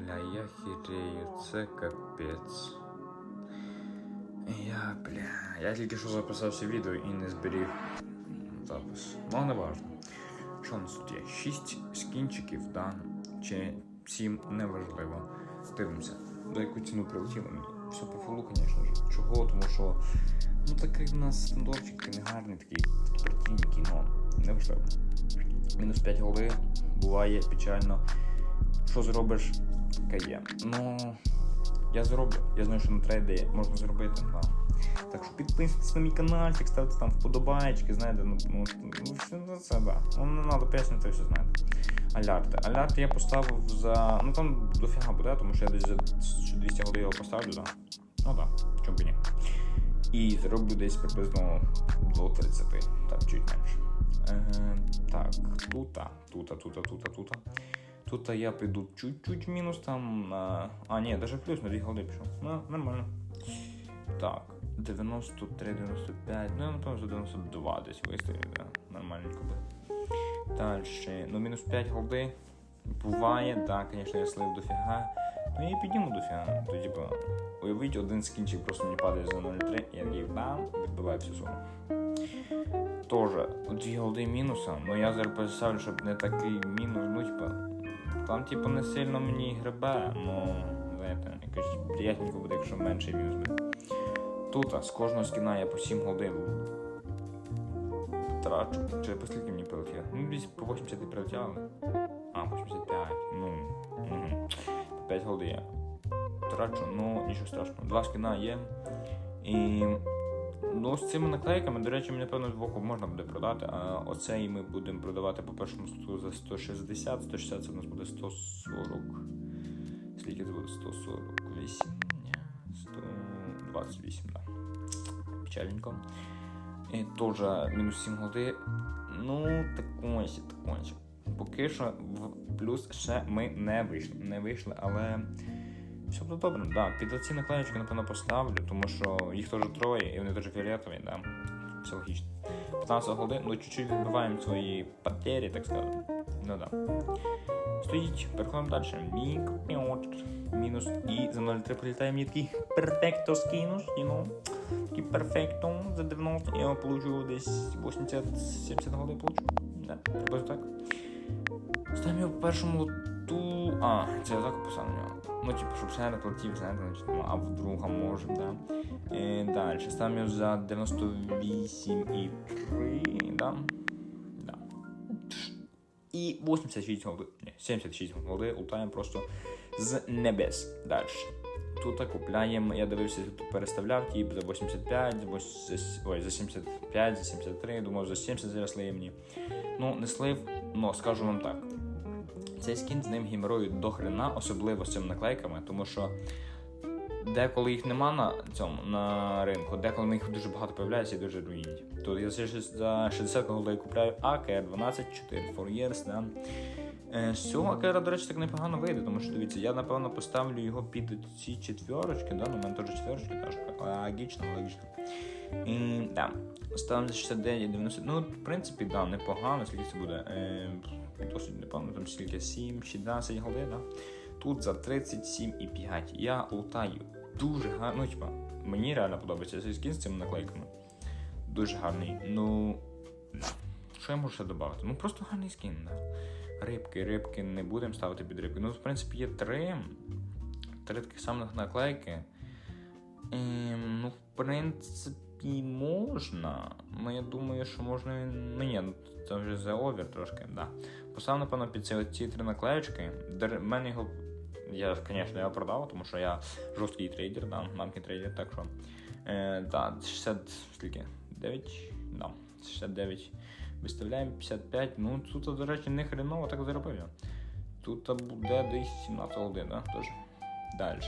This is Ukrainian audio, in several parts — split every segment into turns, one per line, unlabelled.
Бля, я хірею, це капець. Я, бля, я тільки що записався відео і не зберіг запис. Ну, не важно. Що у нас тут є? Шість скінчиків, да? Чи сім неважливо. Дивимося. За яку ціну прилетіло мені. Все по фолу, звісно ж. Чого? Тому що. Ну такий в нас стендовчик, не гарний такий прикинь кіно. Неважливо. Мінус 5 голи буває печально. Що зробиш, таке є. Ну, я зроблю. Я знаю, що на трейді можна зробити. Да. Так що підписуйтесь на мій каналчик, ставте там вподобаєчки, знаєте, ну, ну, все це, да. Ну, не треба пояснити, все знаєте. Алярти. Алярти я поставив за. Ну там дофіга буде, тому що я десь за 200 голів його поставлю, да. Ну да. чому б і ні. І зроблю десь приблизно до 30, так, чуть менше. Е, так, тута, тута, тута, тута, тута. Тут я піду чуть-чуть мінус там. А, ні, навіть плюс на 2 голди пішов. Ну, нормально. Так, 93, 95, ну, напевно, за 92 десь виставить, да. Нормальненько буде. Далі, ну, мінус 5 голди. Буває, так, звісно, я слив дофіга. Ну, я і підніму дофіга. То, типу, уявіть, один скінчик просто мені падає за 0,3, я такий бам, відбиваю всю суму. Тоже, дві голди мінуса, ну я зараз поставлю, щоб не такий мінус, ну, типа, там, типу, не сильно мені гребе, ну, знаєте, якось приятненько буде, якщо менший мінус. Тут а, з кожного скіна я по 7 годин трачу. Чи по скільки мені прилетіло? Ну, десь по 80 і прилетіло. А, по 85. Ну, угу. 5 голди я трачу, ну нічого страшного. Два скіна є. І ну, з цими наклейками, до речі, мені напевно з боку можна буде продати, а оцей ми будемо продавати по першому сту за 160, 160 це у нас буде 140. Скільки це буде? 148? Ні, 128, так. Да. Печальненько. І теж мінус 7 годи. Ну, таконче, таконче. Поки що в плюс ще ми не вийшли. Не вийшли, але все буде добре. Да, під оці наклеєчки, напевно, поставлю, тому що їх теж троє, і вони теж фіолетові, да. Все логічно. 15 годин, ну чуть-чуть відбиваємо свої потери, так сказати. Ну да. Стоїть, переходимо далі. Мік, мінус. І за 0,3 прилітає мені такий перфекто скинус, you know. Такий перфекто за 90. Я получу десь 80-70 годин получу. Да, приблизно так. Ставимо його по першому лоту. А, це я так писав нього. Ну, типу, щоб ще не знаєте, значить, ну, а вдруга може, да. І далі. Ставимо за 98,3, да. Да. І 86 голди. Ні, 76 голди лутаємо просто з небес. Далі. Тут купляємо, я дивився, тут переставляв тип за 85, за, ой, за 75, за 73, думав, за 70 зараз мені. Ну, не слив, но скажу вам так. Цей скін з ним гімерують до хрена, особливо з цими наклейками, тому що деколи їх нема на цьому на ринку, деколи їх дуже багато появляється і дуже руїнять. Тут я за 60 голдей купляю АКР 12 4 4 years, да. Е, З цього АКР, до речі, так непогано вийде, тому що дивіться, я напевно поставлю його під ці четверочки, да, ну, мене теж четверочки, логічно, логічно. І да, ставимо за 69, 90. Ну, в принципі, да, непогано, скільки це буде. Досить непогано, там скільки 7, 16 годин, да. Тут за 37,5 я лутаю дуже гарно. Ну, мені реально подобається цей скін з цими наклейками. Дуже гарний. Ну. Що я можу ще додати? Ну просто гарний скін, да. Рибки, рибки не будемо ставити під рибки. Ну, в принципі, є три. Три таких самих наклейки. Ем, ну, в принципі, можна. Ну, я думаю, що можна. Ну ні, ну це вже за овер трошки, да. Постав, напевно, під ці, ці три наклеєчки. В мене його. Я, звісно, його продав, тому що я жорсткий трейдер, да, мамкий трейдер, так що. Е, да, 60, скільки? 9? Да, 69. Виставляємо 55. Ну, тут, до речі, не хреново так заробив. Тут буде десь 17 годин, да, теж. Далі.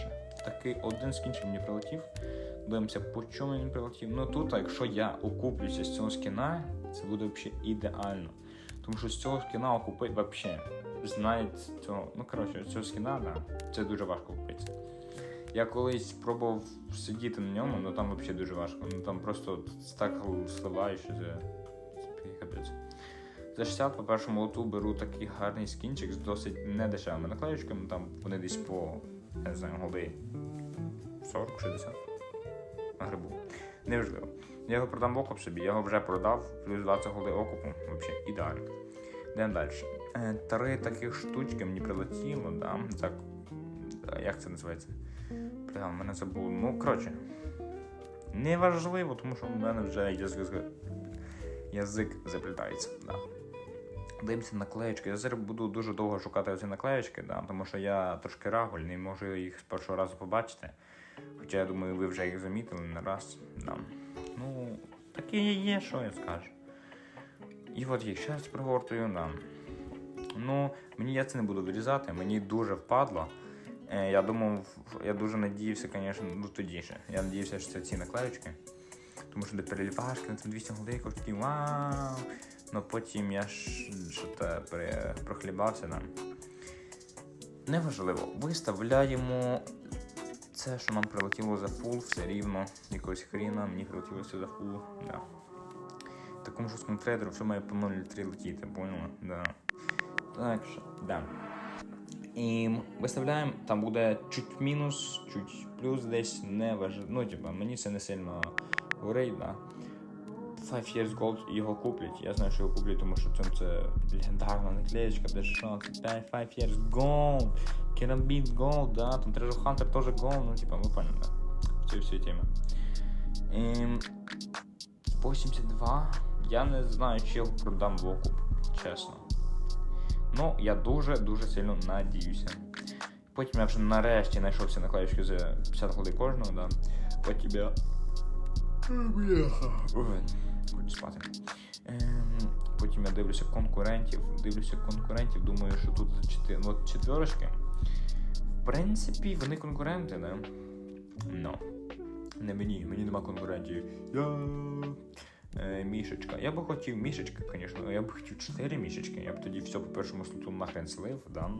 Такий один скінчик мені прилетів. Дивимося, по чому він прилетів. Ну тут, якщо я окуплюся з цього скіна, це буде взагалі ідеально. Тому що з цього скіна окупити взагалі. Знають цього. Ну, коротше, з цього скіна, да, це дуже важко купити. Я колись пробував сидіти на ньому, але там взагалі дуже важко. Ну там просто стак сливаєш, що це, капець. За 60 по першому лоту беру такий гарний скінчик з досить недешевими наклеючками. Там вони десь по, я не знаю, голди 40-60 на грибу. Неважливо. Я його продам в окуп собі, я його вже продав, плюс 20 голди окупу. Взагалі ідеально. Йдемо далі. Е, Три таких штучки мені прилетіло, да? Так, е, як це називається? Бля, мене забув. Ну, коротше. Неважливо, тому що в мене вже язик, язик заплітається. Да. Дивимося наклеєчки. Я зараз буду дуже довго шукати ці наклеєчки, да, тому що я трошки рагуль, не можу їх з першого разу побачити. Хоча я думаю, ви вже їх замітили не раз. Да. Ну, таке є, що я скажу. І от їх ще раз прогортую, да. Ну, мені я це не буду вирізати, мені дуже впадло. Е, я думав, я дуже надіявся, звісно, ну тоді ще. Я надіявся, що це ці наклеючки. Тому що до переліпашки на 200 голди, такий вау. Ну потім я що пере- прохлібався там. Неважливо, виставляємо це, що нам прилетіло за фул, все рівно. Якогось хріна, мені прилетілося за фул. Да. Такому жорсткому трейдеру все має по 0,3 летіти, поняла? Да. Так що, да. І виставляємо, там буде чуть мінус, чуть плюс десь не важливо. Ну, типа, мені це не сильно горить, да. 5 Years Gold його куплять. Я знаю, що його куплять, тому що це, це легендарна наклеєчка, де що, це 5, 5 Years Gold, Kerambit Gold, да, там Treasure Hunter теж Gold, ну, типа, ви поняли, да. Ці всі теми. Ем, 82. Я не знаю, чи його продам в окуп, чесно. Ну, я дуже-дуже сильно надіюся. Потім я вже нарешті знайшовся наклеючки за 50 голди кожного, да. Потім я. Бляха. Хочу спати. Ем, потім я дивлюся конкурентів. Дивлюся конкурентів, думаю, що тут чотири, от четверочки. В принципі, вони конкуренти, да? Ну. Не мені, мені нема конкурентів. Я... Е, мішечка. Я би хотів мішечка, звісно, я б хотів 4 мішечки. Я б тоді все по першому слоту нахрен слив, да?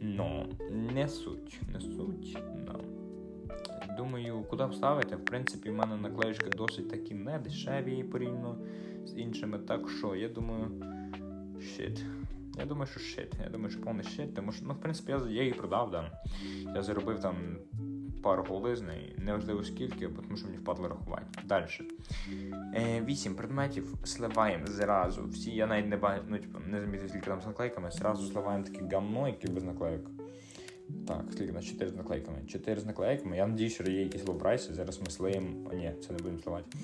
Но не суть, не суть, да. Думаю, куди вставити? В принципі, в мене наклеючки досить такі не дешеві порівняно з іншими. Так що, я думаю, shit. Я думаю, що shit. Я думаю, що повний shit, тому що, ну, в принципі, я, я її продав, да. Я заробив там пару неї, неважливо скільки, тому що мені впадло рахувати. Далі. Е, Вісім предметів сливаємо зразу. Всі, я навіть не бачу, ну, типу, не замітив, скільки там з наклейками, зразу сливаємо таке гамно, яке без наклейок. Так, скільки на 4 з наклейками. 4 з наклейками. Я надію, що є якісь лоу-прайси. Зараз ми слиємо. О, ні, це не будемо сливати.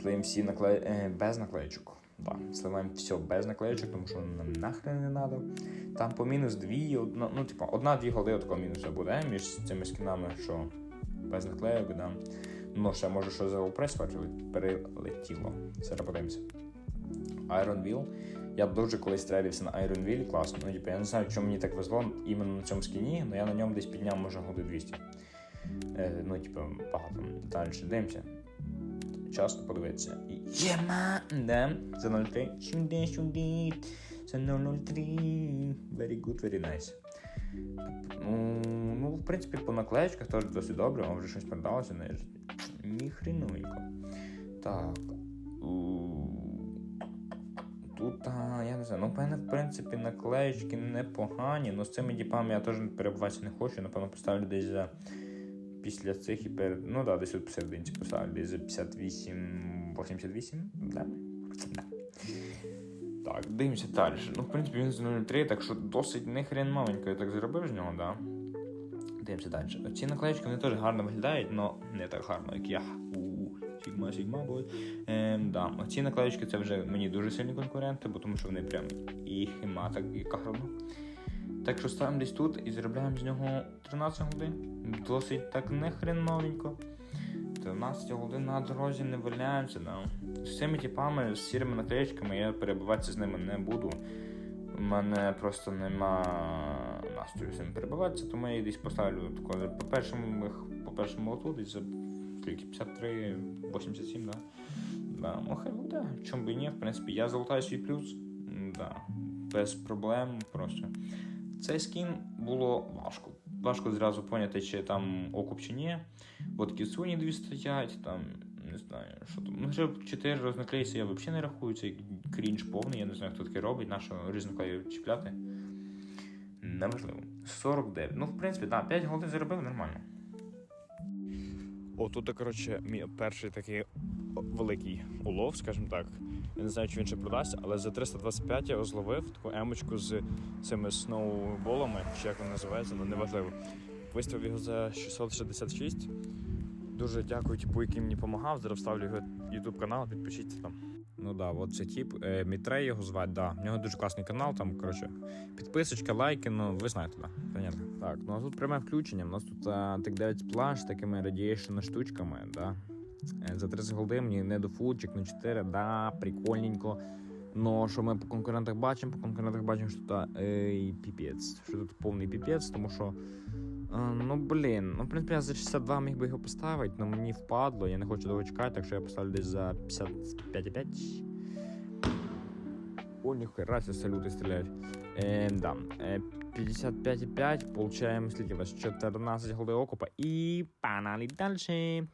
Слиємо всі наклей... е, без наклеючок. Да, сливаємо все без наклеючок, тому що нам нахрен не треба. Там по мінус 2, одна, ну, типу, одна-дві голди от такого мінуса буде між цими скінами, що без наклеїк, да. Ну, ще може, що за лоу-прайс перелетіло. Зараз подивимося. Iron Wheel. Я дуже колись трейдився на Iron Wheel, класно. Ну, типу, я не знаю, чому мені так везло іменно на цьому скіні, але я на ньому десь підняв, може, годи 200. Е, ну, типу, багато. Далі дивимося. Часто подивитися. Єма! Да. За 0,3. Сюди, сюди. За 0,03. Very good, very nice. Ну, ну, в принципі, по наклеєчках теж досить добре, а вже щось продалося, не ні хрінуйко. Так. Тут, я не знаю, ну, мене, в принципі, наклеєчки непогані, але з цими діпами я теж перебуватися не хочу. Напевно, поставлю десь за після цих і перед. Ну так, да, десь от посерединці поставлю, десь за 58, 88, да. да. Так, дивимося далі. Ну, в принципі, він з 0,3, так що досить не хрен маленько я так зробив з нього, да. Дивимося далі. Ці наклеєчки вони теж гарно виглядають, але не так гарно, як я. Сігма, Сігма, бой. Ем, да. Ці наклеєчки це вже мені дуже сильні конкуренти, бо тому що вони прям і хіма, так і гарно. Так що ставимо десь тут і заробляємо з нього 13 годин. Досить так не хрен новенько. 13 годин на дорозі не валяємося. Да. З цими типами, з сірими наклеєчками я перебуватися з ними не буду. У мене просто нема настрою з ними перебуватися, тому я її десь поставлю тако, по першому по скільки 53, 87, да? Да, ну хай буде. Чому би ні, в принципі, я залутаю свій плюс. Да. Без проблем просто. Цей скін було важко. Важко зразу поняти, чи там окуп чи ні. От кіцуні дві стоять, там Не знаю, що там. Ну, вже 4 рознаклейся я взагалі не рахую, це крінж повний, я не знаю, хто таке робить, нашого різноклею чіпляти. Неважливо. 49. Ну, в принципі, так, 5 голди заробив нормально. О, тут, коротше, мій перший такий великий улов, скажімо так. Я не знаю, чи він ще продасть, але за 325 я зловив таку емочку з цими сноуболами, чи як вона називається, ну неважливо. Виставив його за 666. Дуже дякую типу, який мені допомагав. Зараз вставлю його YouTube канал, підпишіться там. Ну да, от це тип. Е, Мітрей його звати, да. В нього дуже класний канал, там, коротше, підписочка, лайки, ну ви знаєте, да. Понятно. Так, ну а тут пряме включення. У нас тут так 9 плаш з такими радієшн штучками, да. Е, За 30 голди мені не до фулчик, на 4, да, прикольненько. Но що ми по конкурентах бачимо, по конкурентах бачимо, що тут е, піпець. Що тут повний піпець, тому що. Е, Ну, блін, ну, в принципі, я за 62 міг би його поставити, але мені впадло, я не хочу довго чекати, так що я поставлю десь за 55,5. О, ніхера, ці салюти стріляють. Е, да. Е, 55,5, получаємо, скільки у нас, 14 голди окупа, і панали далі.